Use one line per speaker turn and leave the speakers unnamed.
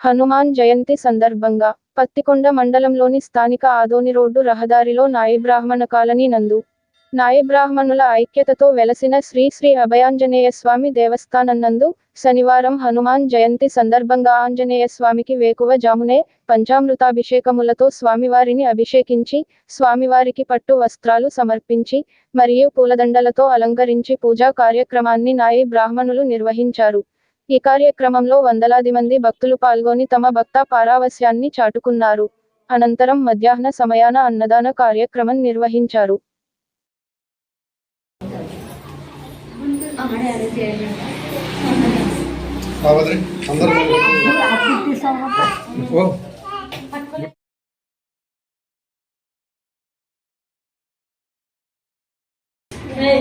హనుమాన్ జయంతి సందర్భంగా పత్తికొండ మండలంలోని స్థానిక ఆదోని రోడ్డు రహదారిలో నాయబ్రాహ్మణ కాలనీ నందు నాయబ్రాహ్మణుల ఐక్యతతో వెలసిన శ్రీ శ్రీ అభయాంజనేయ స్వామి నందు శనివారం హనుమాన్ జయంతి సందర్భంగా ఆంజనేయ స్వామికి వేకువ జామునే పంచామృతాభిషేకములతో స్వామివారిని అభిషేకించి స్వామివారికి పట్టు వస్త్రాలు సమర్పించి మరియు పూలదండలతో అలంకరించి పూజా కార్యక్రమాన్ని నాయి బ్రాహ్మణులు నిర్వహించారు. ఈ కార్యక్రమంలో వందలాది మంది భక్తులు పాల్గొని తమ భక్త పారావస్యాన్ని చాటుకున్నారు. అనంతరం మధ్యాహ్న సమయాన అన్నదాన కార్యక్రమం నిర్వహించారు.
కావాలి అందరూ ఓ.
Hey.